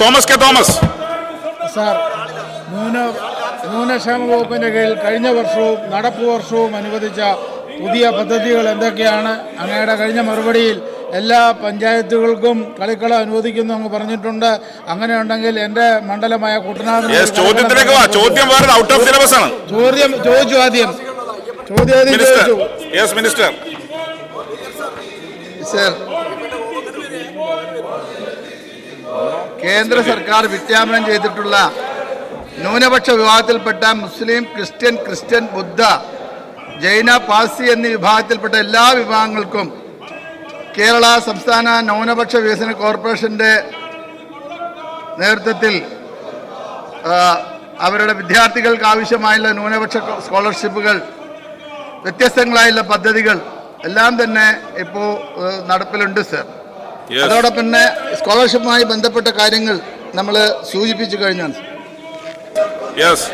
Thomas K Thomas. Sir ന്യൂന ന്യൂനക്ഷേമ വകുപ്പിന്റെ കീഴിൽ കഴിഞ്ഞ വർഷവും നടപ്പ് വർഷവും അനുവദിച്ച പുതിയ പദ്ധതികൾ എന്തൊക്കെയാണ്? അങ്ങയുടെ കഴിഞ്ഞ മറുപടിയിൽ എല്ലാ പഞ്ചായത്തുകൾക്കും കളിക്കളം അനുവദിക്കുന്നു അങ്ങ് പറഞ്ഞിട്ടുണ്ട്. അങ്ങനെ ഉണ്ടെങ്കിൽ എന്റെ മണ്ഡലമായ കുട്ടനാട് ചോദ്യം ചോദിച്ചു ആദ്യം. ചോദ്യം ചോദിച്ചു. മിനിസ്റ്റർ. സർ കേന്ദ്ര സർക്കാർ വിജ്ഞാപനം ചെയ്തിട്ടുള്ള ന്യൂനപക്ഷ വിഭാഗത്തിൽപ്പെട്ട മുസ്ലിം ക്രിസ്ത്യൻ ക്രിസ്ത്യൻ ബുദ്ധ ജൈന പാഴ്സി എന്നീ വിഭാഗത്തിൽപ്പെട്ട എല്ലാ വിഭാഗങ്ങൾക്കും കേരള സംസ്ഥാന ന്യൂനപക്ഷ വികസന കോർപ്പറേഷന്റെ നേതൃത്വത്തിൽ അവരുടെ വിദ്യാർത്ഥികൾക്ക് ആവശ്യമായുള്ള ന്യൂനപക്ഷ സ്കോളർഷിപ്പുകൾ വ്യത്യസ്തങ്ങളായുള്ള പദ്ധതികൾ എല്ലാം തന്നെ ഇപ്പോൾ നടപ്പിലുണ്ട് സർ. അതോടൊപ്പം തന്നെ സ്കോളർഷിപ്പുമായി ബന്ധപ്പെട്ട കാര്യങ്ങൾ നമ്മൾ സൂചിപ്പിച്ചു കഴിഞ്ഞാണ്. യെസ്